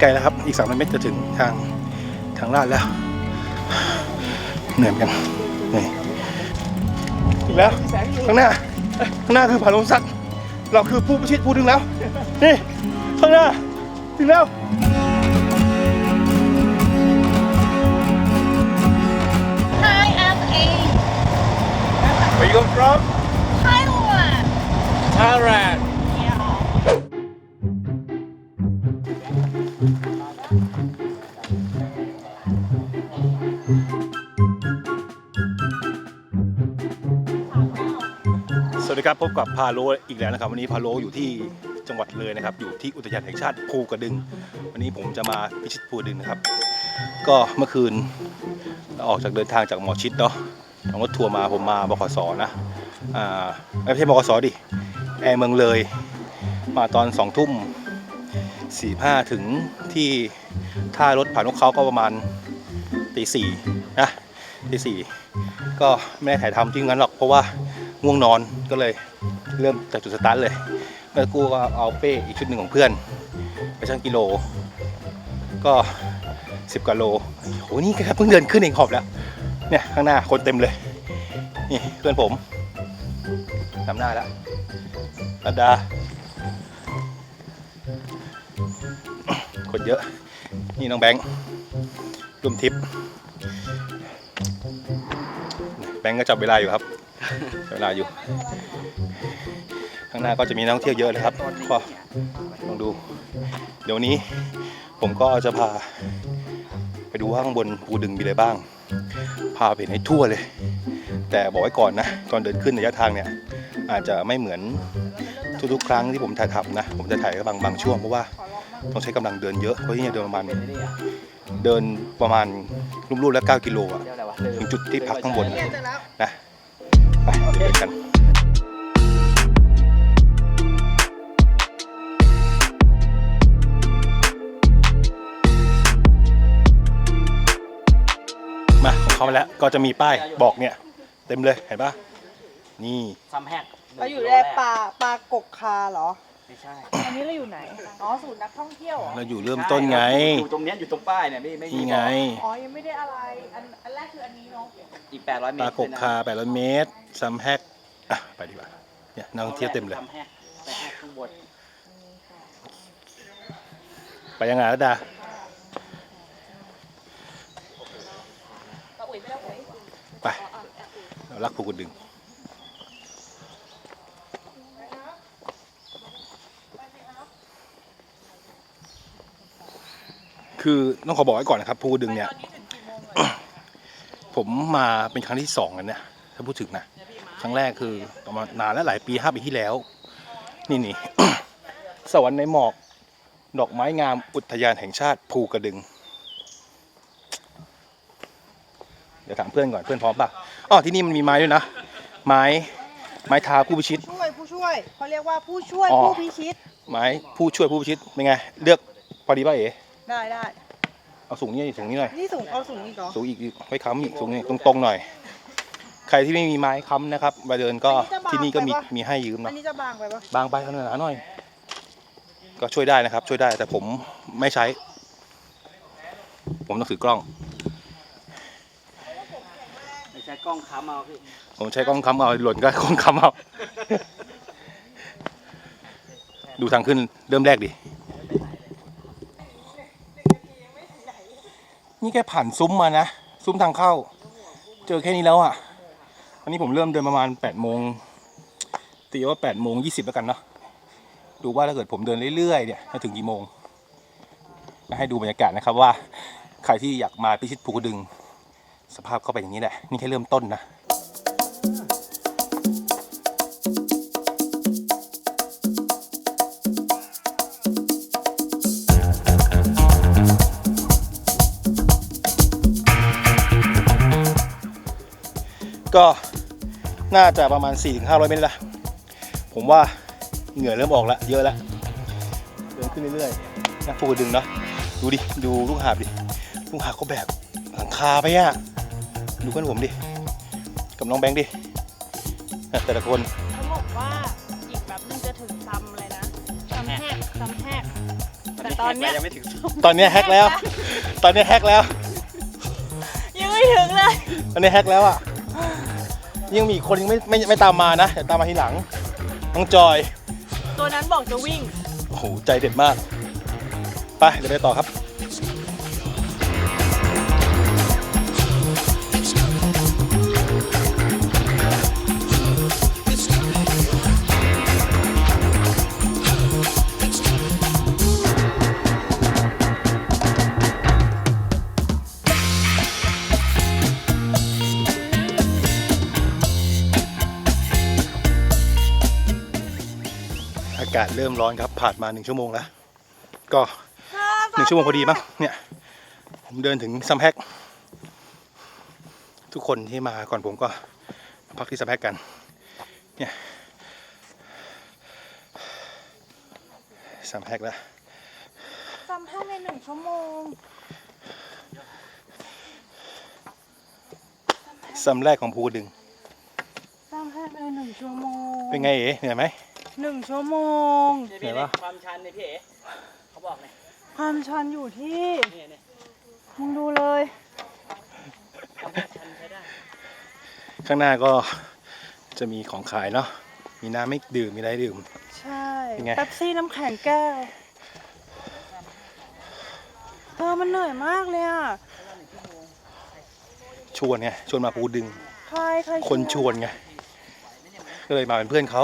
ไกลแล้วครับ อีก 300 เมตรจะถึงทางทางลาดแล้ว เหนื่อยเหมือนกันเหนื่อยอีกแล้ว ข้างหน้า ข้างหน้าคือผาลงสักเราคือผู้ประชิดผู้ถึงแล้ว นี่ ข้างหน้า ถึงแล้ว Hi, I'm A. Where you come from Thailand. Thailand Yeah. สวัสดีครับพบกับพาโลอีกแล้วนะครับ วันนี้พาโลอยู่ที่จังหวัดเลยนะครับ อยู่ที่อุทยานแห่งชาติภูกระดึง วันนี้ผมจะมาพิชิตภูกระดึงนะครับ ก็เมื่อคืนเราออกจากเดินทางจากหมอชิดเนาะทางรถทัวร์มาผมมาบขสนะอ่าไม่ใช่บขสดิแอร์เมืองเลย มาตอนสองทุ่มสี่ห้าถึงที่ท่ารถผ่านนกเขาก็ประมาณตีสี่นะตีสี่ก็ไม่ได้ถ่ายทำที่งั้นหรอกเพราะว่า ง่วงนอนก็เลยเริ่มจากจุดสตาร์ทเลยแล้วกูก็เอาเป้อีกชุดหนึ่งของเพื่อน ไปชั่งกิโล ก็สิบกว่าโลโหนี่แค่เพิ่งเดินขึ้นเองขอบแล้วเนี่ยข้างหน้าคนเต็มเลยนี่เพื่อนผมนำหน้าแล้วรัดดา คนเยอะ นี่น้องแบงค์ร่วมทริป แบงค์ก็จับเวลาอยู่ครับ เวลาอยู่ ข้างหน้าก็จะมีนักท่องเที่ยวเยอะเลยครับก็ลองดู เดี๋ยวนี้ผมก็จะพา ไปดูว่าข้างบนภูดึงมีอะไรบ้าง พาไปเห็นให้ทั่วเลย แต่บอกไว้ก่อนนะตอนเดินขึ้นระยะทางเนี่ย อาจจะไม่เหมือนทุกๆ ครั้งที่ผมถ่ายทำนะ ผมจะถ่ายแค่บางบางช่วงเพราะว่าต้องใช้กำลังเดินเยอะเพราะที่เนี่ยเดินประมาณเดินประมาณรูปๆแล้ว 9 กิโลอะถึงจุดที่พักข้างบนนะ ไปเดินกันมาของเขามาแล้วก็จะมีป้ายบอกเนี่ย เต็มเลยเห็นปะนี่ซัมแฮกเราอยู่ในป่าปลากกคาเหรอ ไม่ใช่อันนี้เราอยู่ไหน อ๋อศูนย์นักท่องเที่ยวเหรอเราอยู่เริ่มต้นไง อยู่ตรงเนี้ยอยู่ตรงป้ายเนี่ยไม่ไม่มีนี่ไงอ๋อ ยังไม่ได้อะไร อันอันแรกคืออันนี้เนาะอีก 800 เมปตรลากกคา800เมตรซัมแฮกอะไปดีกว่าเนี่ยนักท่องเที่ยวเต็มเลยซัมแฮกซัมแฮกข้างบนไปยังไงแล้วดาไปเรารักภูกุดดึง คือต้องขอบอกไว้ก่อนนะครับภูกุดดึงเนี่ย ผมมาเป็นครั้งที่สองแล้วเนี่ยถ้าพูดถึงนะครั้งแรกคือประมาณนานแล้วหลายปีห้าปีที่แล้ว นี่นี่สวรรค์ในหมอก ดอกไม้งามอุทยานแห่งชาติภูกระดึง เดี๋ยวถามเพื่อนก่อนเพื่อนพร้อมป่ะอ๋อที่นี่มันมีไม้ด้วยนะ ไม้ไม้ทาผู้พิชิตช่วยผู้ช่วยเขาเรียกว่าผู้ช่วยอ๋อ ผู้พิชิต ไม้ผู้ช่วยผู้พิชิตเป็นไง เลือกพอดีป่ะเอ๋ ได้ได้เอาสูงนี่สูงนี่หน่อยนี่สูงเอาสูงอีกเหรอสูงอีกอีกไว้ค้ำอีกสูงนี่ตรงๆหน่อย ใครที่ไม่มีไม้ค้ำนะครับมาเดินก็ที่นี่ก็มีมีให้ยืมอัเนาะนนี้จะบางไปปะบางไปขนาดหน่อย ก็ช่วยได้นะครับ ช่วยได้แต่ผมไม่ใช้ ผมต้องถือกล้องไม่ใช่กล้องค้ำเอาพี่ผมใช้กล้องค้ำเอาหล่นก็กล้องค้ำเอา ดูทางขึ้นเริ่มแรกดิ นี่แค่ผ่านซุ้มมานะ ซุ้มทางเข้า เจอแค่นี้แล้วอะ อันนี้ผมเริ่มเดินประมาณ8ปดโมงตีว่า8ปดโมงยีแล้วกันเนาะ ดูว่าถ้าเกิดผมเดินเรื่อยๆเนี่ยจะถึงกี่โมง ให้ดูบรรยากาศนะครับว่า ใครที่อยากมาพิชิตภูกระดึง สภาพก็เป็นอย่างนี้แหละ นี่แค่เริ่มต้นนะ ก็น่าจะประมาณ 4-500 เมตรละผมว่าเหงื่อเริ่มออกแล้วเยอะแล้วเดินขึ้นเรื่อยๆนะภูกระดึงเนาะดูดิ ดูลูกหาบดิ ลูกหาบเขาแบกหลังคาไปอะดูเพื่อนผมดิ กับน้องแบงค์ดินะแต่ละคนเขาบอกว่าอีกแบบนึงจะถึงซัมเลยนะซัมแฮกซัมแฮกอันนี้ตอนเนี้ยยังไม่ถึงตอนเนี้ยแฮกแล้ว ตอนเนี้ยแฮกแล้ว ยังไม่ถึงเลย ตอนนี้แฮกแล้วอะ ยังมีอีกคนยังไม่ไม่ไม่ตามมานะเดี๋ยวตามมาทีหลัง น้องจอย ตัวนั้นบอกจะวิ่ง โอ้โห ใจเด็ดมาก ไป เดี๋ยวไปต่อครับากาศเริ่มร้อนครับ ผ่านมาหนึ่งชั่วโมงแล้ว ก็หนึ่งชั่วโมงพอดีมั้งเนี่ย ผมเดินถึงซัมแฮกทุกคนที่มาก่อนผมก็มาพักที่ซัมแฮกกัน เนี่ยซัมแฮกแล้วจำให้ในหนึ่งชั่วโมงซัมแรกของภูกระดึงจำให้ในหนึ่งชั่วโมง เป็นไงเอ๋เหนื่อยไหม หนึ่งชั่วโมง นี่พี่ไหนวะ ความชันเนี่ยพี่เอ๋เขาบอกเนี่ยความชันอยู่ที่นี่เนี่ยมึงดูเลย ความชันใช้ได้ข้างหน้าก็จะมีของขายเนาะ มีน้ำไม่ดื่ม มีอะไรดื่ม ใช่เป็นไง เป๊ปซี่น้ำแข็งแก้วเธอมันเหนื่อยมากเลยอะชวนไง ชวนมาภูดึง ใครใคร คนชวนไง ก็เลยมาเป็นเพื่อนเขา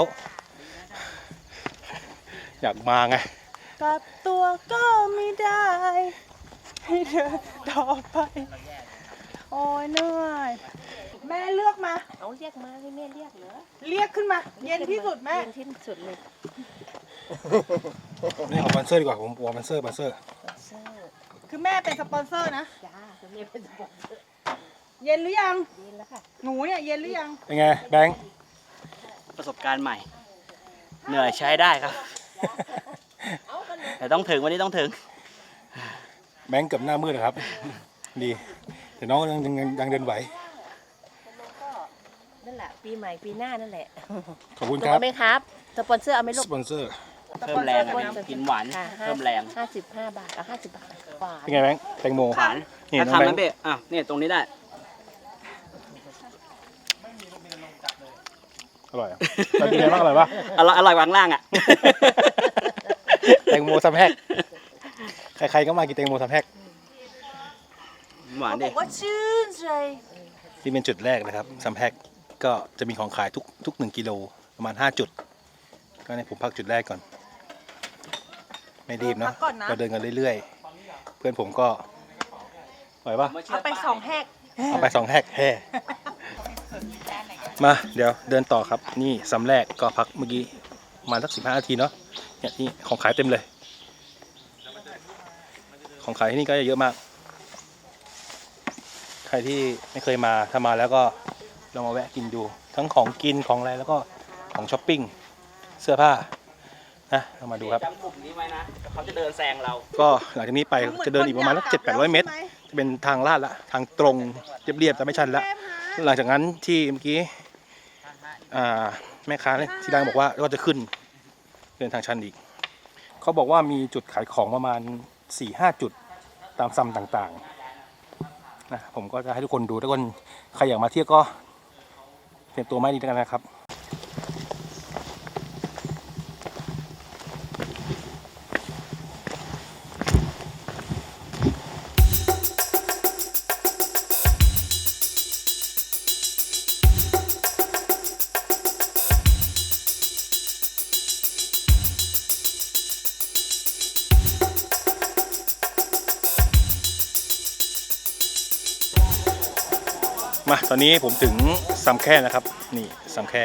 อยากมาไงกลับตัวก็ไม่ได้ ให้เดินต่อไป โอ้ยเหนื่อย แม่เลือกมา เอาเรียกมาให้แม่เรียกเหรอเรียกขึ้นมา เย็นที่สุดแม่ เย็นที่สุดเลยนี่เอาบันเซอร์ดีกว่าผมบอกบันเซอร์บันเซอร์เซอร์คือแม่เป็นสปอนเซอร์นะ จ้าคุณแม่เป็นสปอนเซอร์เย็นหรือยัง เย็นแล้วค่ะหนูเนี่ยเย็นหรือยัง เป็นไงแบงค์ประสบการณ์ใหม่ เหนื่อยใช้ได้ครับ แต่ต้องถึงวันนี้ต้องถึง แบงค์เกือบหน้ามืดนะครับ ดี แต่น้องยังยังยังยังเดินไหวก็นั่นแหละปีใหม่ปีหน้านั่นแหละขอบคุณถูคกรับ ไหมครับสปอนเซอร์เอาไหมลูสกปอนเซอร์ เพิ่มแรงอะสปอนพี่เซอร์กินหวาน ค่ะเพิ่มแรง ห้าสิบห้าบาทเอาห้าสิบบาทกว่า เป็นไงแบงค์แตงโม หวานนี่ถ้าน้องทำแบงนั้นค์พี่อะเนี่ยตรงนี้ได้ อร่อยอะเรากินไงบ้างอร่อยปะอร่อยอร่อยวางล่างอะ แตงโมซัมแฮกใครๆก็มากินแตงโมซัมแฮกหวานบดิอกว่าชื่นใจที่เป็นจุดแรกนะครับซัมแฮกก็จะมีของขายทุกทุกหนึ่งกิโลประมาณ5จุด ก็ในผมพักจุดแรกก่อน ไม่รีบเนาะพักก่อนนะเราเดินกันเรื่อยๆ เพื่อนผมก็ไหวปะเอาไปสองแหกเอาไปสองแฮกแฮ่ มาเดี๋ยวเดินต่อครับ นี่ซัมแรกก็พักเมื่อกี้ประมาณสักสิบห้านาทีเนาะเนี่ยนี่ของขายเต็มเลย ของขายที่นี่ก็เยอะมาก ใครที่ไม่เคยมาถ้ามาแล้วก็ลองมาแวะกินดู ทั้งของกินของอะไรแล้วก็ของช้อปปิ้งเสื้อผ้านะเรามาดูครับจำกลุ่มนี้ไว้นะเขาจะเดินแซงเรา ก็หลังจากนี้ไปจะเดินอีกประมาณสักเจ็ดแปดร้อยเมตร จะเป็นทางลาดละทางตรงเรียบๆแต่ไม่ชันละหลังจากนั้นที่เมื่อกี้อ่า แม่ค้าเนี่ยที่ดังบอกว่าก็จะขึ้นเดินทางชันอีก เขาบอกว่ามีจุดขายของประมาณ4ี่ห้าจุดตามซัมต่างๆนะผมก็จะให้ทุกคนดูทุกคนใครอยากมาเที่ยวก็เตรียมตัวไม้ดีแล้วกันนะครับ อนนี้ผมถึงซัมแค่นะครับ นี่ซัมแค่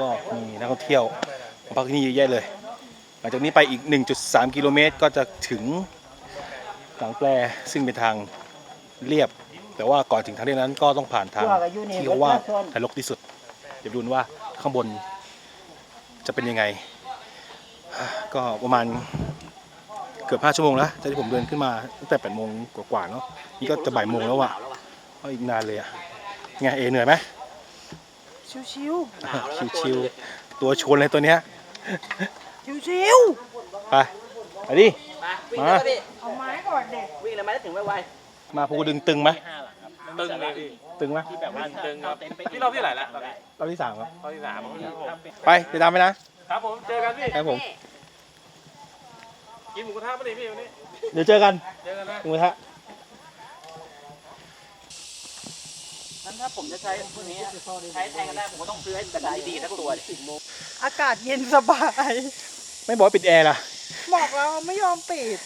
ก็มีนักท่องเที่ยวมาพักที่นี่เยอะแยะเลย หลังจากนี้ไปอีก 1.3 กิโลเมตรก็จะถึงหลังแปรซึ่งเป็นทางเรียบ แต่ว่าก่อนถึงทางเรียบนั้นก็ต้องผ่านทางที่เขาว่าทางลกที่สุด เดี๋ยวดูว่าข้างบนจะเป็นยังไง ก็ประมาณเกือบ 5 ชั่วโมงแล้วจากที่ผมเดินขึ้นมาตั้งแต่8โมงกว่าๆเนาะนี่ก็จะบ่ายโมงแล้วอะก็อีกนานเลยอะ ไงเอเหนื่อยไหมชิวชิวๆตัวชนเลยตัวเนี้ยๆชิวไปไปดิไปมาวิ่งมาเลยพี่เอาไม้ก่อนเด็กวิ่งเลยไหมถึงไวมาภูกระดึงตึงไหมตึงเลยพี่ตึงไหมๆแบบว่าตึงครับพี่รอบที่ไหนแล้วตอนนี้รอบที่สามครับรอบที่สามครับผมไปติดตามไปนะครับผมเจอกันพี่ครับผมกินหมูกระทะปะนี่พี่วันนี้เดี๋ยวเจอกันเจอกันนะหมูกระทะ นั้นถ้าผมจะใช้พวกนี้ใช้แทนกันได้ผมก็ต้องซื้อให้กระดาษดีๆทั้งตัวดิอากาศเย็นสบาย ไม่บอกว่าปิดแอร์ล่ะ บอกแล้วไม่ยอมปิด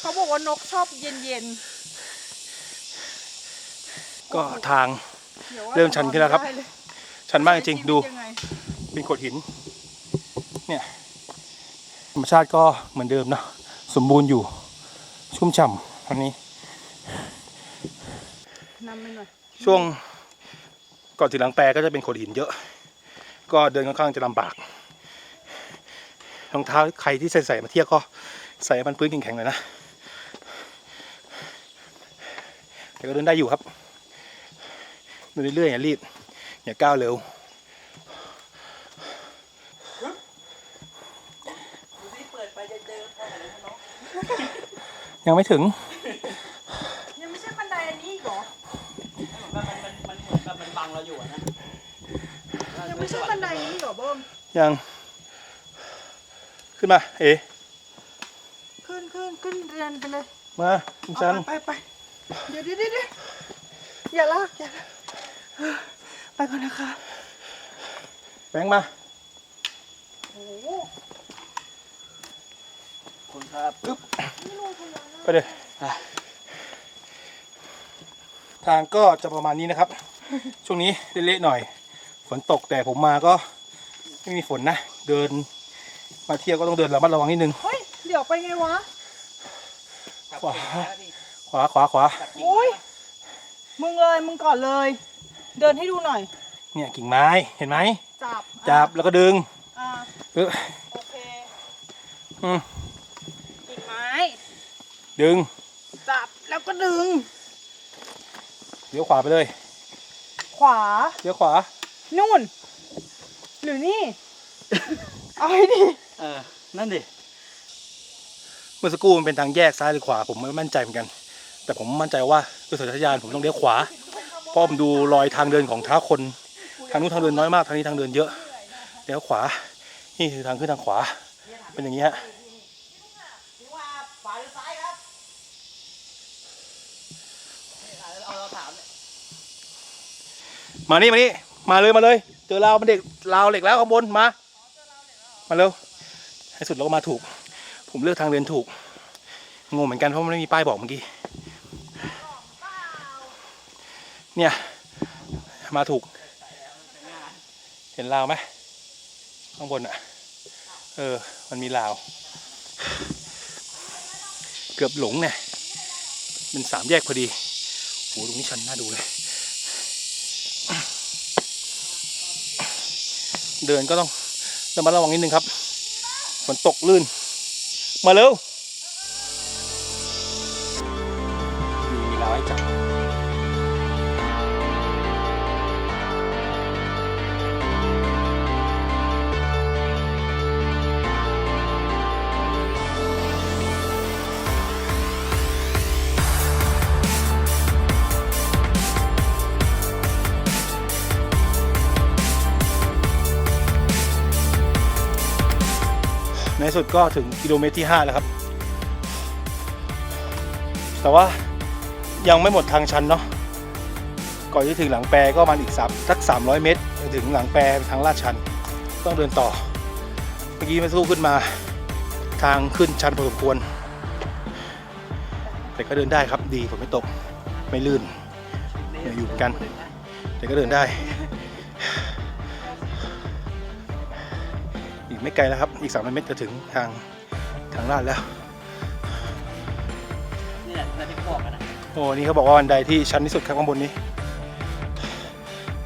เขาบอกว่านกชอบเย็นเย็นก็ทางๆดี๋ยวว่าเริ่มชันขึ้นแล้วครับได้เลยชันมากจริงๆดูยังไงเป็นโขดหิน เนี่ยธรรมชาติก็เหมือนเดิมเนอะสมบูรณ์อยู่ ชุ่มฉ่ำอันนี้นำไปหน่อย ช่วงก่อนถึงหลังแปรก็จะเป็นโขดหินเยอะ ก็เดินค่อนข้างจะลำบากรองเท้าใครที่ใส่ใส่มาเที่ยวก็ใส่มันพื้นแข็งๆหน่อยนะแต่ก็เดินได้อยู่ครับเดินเรื่อยๆอย่ารีบอย่าก้าวเร็วยังไม่ถึงไม่ใช่บันไดอันนี้อีกเหรอ มันมันมันเหมือนกับมันบังเราอยู่อะนะ ยัง ไม่ใช่บันไดอันนี้เหรอเบิ้มยัง ขึ้นมา เอ๋ขึ้นขึ้นขึ้นเรียนไปเลยมาคุณชันเอาไปไปไปเดี๋ยวเดี๋ยวเดี๋ยวเดี๋ยวอย่าลากอย่าลากไปก่อนนะคะแบงค์มา โอ้โหคุณครับไปเลยทางก็จะประมาณนี้นะครับ ช่วงนี้เละๆหน่อย ฝนตกแต่ผมมาก็ไม่มีฝนนะ เดินมาเที่ยวก็ต้องเดินระมัดระวังนิดนึง เฮ้ย เดี๋ยวไปไงวะ ขวา ขวาขวาขวาโอ้ย มึงเลย มึงก่อนเลย เดินให้ดูหน่อย เนี่ยกิ่งไม้เห็นไหม จับจับแล้วก็ดึงอ่าเออโอเคอืมกิ่งไม้ ดึง จับแล้วก็ดึงเลี้ยวขวาไปเลย ขวาเลี้ยวขวา นู่น หรือนี่ เอาให้ดีเออ นั่นดิ เมื่อสักครู่มันเป็นทางแยกซ้ายหรือขวาผมไม่มั่นใจเหมือนกัน แต่ผมมั่นใจว่าด้วยสัญชาตญาณผมต้องเลี้ยวขวา เพราะผมดูรอยทางเดินของเท้าคน ทางนู้นทางเดินน้อยมาก ทางนี้ทางเดินเยอะ เลี้ยวขวา นี่คือทางขึ้นทางขวา เป็นอย่างนี้ฮะเอาเราถามเนี่ยมานี่มานี่ มาเลยมาเลย เจอราวมันเด็กราวเหล็กแล้วข้างบนมา มาเร็วให้สุดเราก็มาถูก ผมเลือกทางเดินถูก งงเหมือนกันเพราะมันไม่มีป้ายบอกเมื่อกี้ เนี่ย มาถูก เห็นราวไหมข้างบนอะ เออ มันมีราว เกือบหลงเนี่ยเป็นสามแยกพอดีโหตรงนี้ชันน่าดูเลย เดินก็ต้องระมัดระวังนิดนึงครับฝนตกลื่น มาเร็วมีราวให้จับ ในสุดก็ถึงกิโลเมตรที่ 5 แล้วครับ แต่ว่ายังไม่หมดทางชันเนาะก่อนที่ถึงหลังแปรก็มันอีกสามสัก 300 เมตร ถึงหลังแปรทางลาดชัน ต้องเดินต่อ เมื่อกี้มันสู้ขึ้นมา ทางขึ้นชันพอสมควร แต่ก็เดินได้ครับดีฝนไม่ตกไม่ลื่นอยอยู่เหมือนกัน แต่ก็เดินได้ กไม่ไกลแล้วครับ อีก 300 เมตรจะถึงทางทางลาดแล้ว นี่แหละที่บอกกันนะโอ้นี่เขาบอกว่าบันไดที่ชันที่สุดครับข้างบนนี้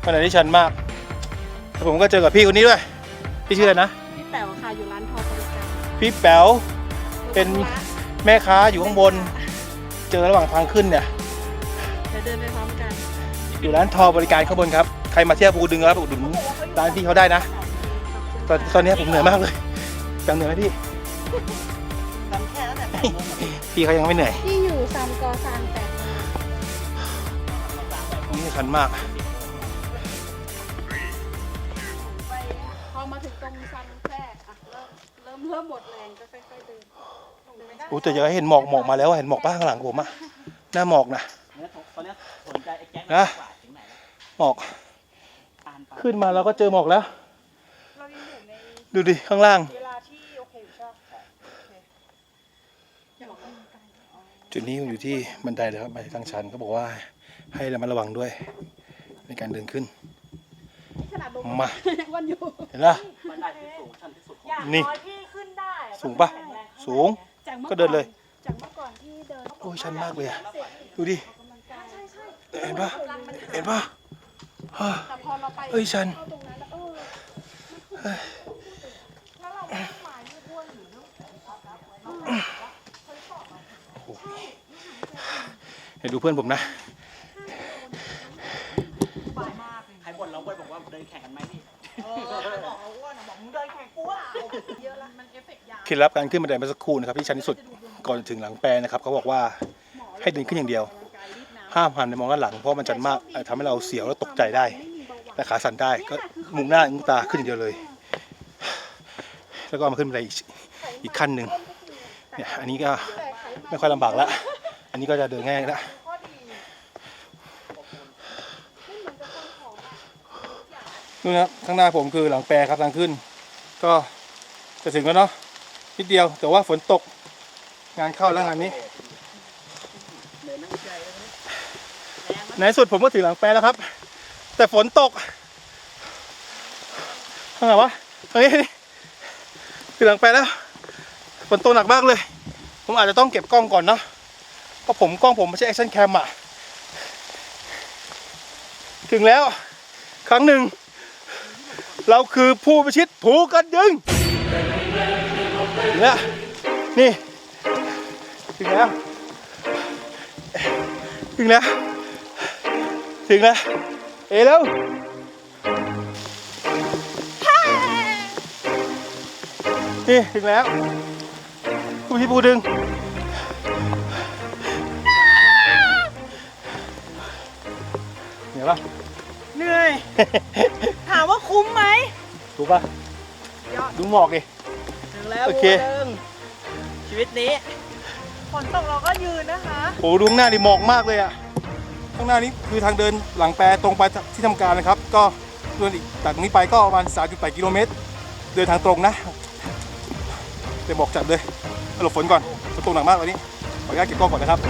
บันไดที่ชันมากแล้วผมก็เจอกับพี่คนนี้ด้วย พี่ชื่ออะไรนะ พี่แป๋วค่ะอยู่ร้านทองบริการพี่แป๋วเป็นแม่ค้าอยู่ข้างบน เจอระหว่างทางขึ้นเนี่ย เดี๋ยวเดินไปพร้อมกันอยู่ร้านทอบริการข้างบนครับ ใครมาเที่ยวภูดึงแล้วอุดหนุนร้านพี่เขาได้นะ ตอนตอนนี้ผมเหนื่อยมากเลยจังเหนื่อยไหมพี่ทำแค่พี่เขายังไม่เหนื่อย ที่อยู่ซามกอซานแต่นี่คันมาก พอมาถึงตรงซันแทรกอะเริ่มเริ่มเริ่มหมดแรงก็ค่อยๆเดินอู้แต่จะเห็นหมอกหมอกมาแล้วอะเห็นหมอกป้าข้างหลังผมอะหน้าหมอกนะ เนี่ยตอนเนี้ยสนใจไอ้แก๊งนะกว่าถึงไหนแล้วหมอกอ่านไปขึ้นมาเราก็เจอหมอกแล้ว เรายังอยู่ใน ดูดิ ข้างล่าง เวลาที่โอเคอยู่ใช่ปะจุดนี้อยู่ที่บันไดเลยครับบันไดทางชันเขาบอกว่าให้ระมัดระวังด้วย ในการเดินขึ้นขนาดลงมา วันอยู่ เห็นปะมันได้ที่สูงชันที่สุดของ อย่างนี่น้อยพี่ขึ้นได้อะสูงปะแข็แรงข้าสูง จากมื่อก็เดินเลย จากเมื่อก่อนที่เดินโอ้ยชันมากเลยอะดูดิ ใช่ใช่เห็นปะเห็นปะฮะแต่พอเราไปเอ้ยชัน เข้าตรงนั้นแล้วเออถ้าเราไม่หมายไม่พ้นหรือเนอะ เดี๋ยวดูเพื่อนผมนะใครบ่นเราบ่นบอกว่าเดินแข่งกันไหมพี่เออบอกเอาอ้วนอะบอกมึงเดินแข่งกูอะเยอะละมันเอฟเฟกต์ยาวเคล็ดลับการขึ้นบันไดเมื่อสักครู่นะครับที่ชันที่สุดก่อนถึงหลังแปรนะครับเขาบอกว่าให้เดินขึ้นอย่างเดียว ห้ามหันไปมองด้านหลังเพราะมันชันมากอาจจะทำให้เราเสียวแล้วตกใจได้แต่ขาสั่นได้ก็มุ่งหน้ามุ่งตาขึ้นอย่างเดียวเลย แล้วก็มาขึ้นบันไดอีกอีกขั้นหนึ่งเนี่ยอันนี้ก็ไม่ค่อยลำบากแล้วอันนี้ก็จะเดินง่ายแล้ว นู่นนะข้างหน้าผมคือหลังแปรครับทางขึ้น ก็จะถึงแล้วเนาะนิดเดียวแต่ว่าฝนตกงานเข้าแล้วงานนี้ในสุดผมก็ถึงหลังแปรแล้วครับ แต่ฝนตกทางไหนวะตรงนี้นี่ถึงหลังแปรแล้วฝนตกหนักมากเลย ผมอาจจะต้องเก็บกล้องก่อนเนาะเพราะผมกล้องผมไม่ใช่แอคชั่นแคมอะถึงแล้วครั้งหนึ่ง เราคือผู้พิชิตภูกระดึงถึงแล้วนี่ ถึงแล้ว ถึงแล้ว ถึงแล้ว เอ๋แล้วนี่ ถึงแล้ว ผู้ที่ผู้ดึงเหนื่อยปะ เหนื่อย ถามว่าคุ้มไหมถูกปะดูหมอกดิ ถึงแล้วโอเควัวหนึ่งชีวิตนี้ ฝนตกเราก็ยืนนะคะ โอ้ดูข้างหน้าดิหมอกมากเลยอะข้างหน้านี้คือทางเดินหลังแปรตรงไปที่ทำการนะครับ ก็เดินอีกจากนี้ไปก็ประมาณ 3.8 กิโลเมตร เดินทางตรงนะเดี๋ยวบอกจัดเลยหลบฝนก่อนฝนตกหนักมากวันนี้ขออนุญาตเก็บกล้องก่อนนะครับ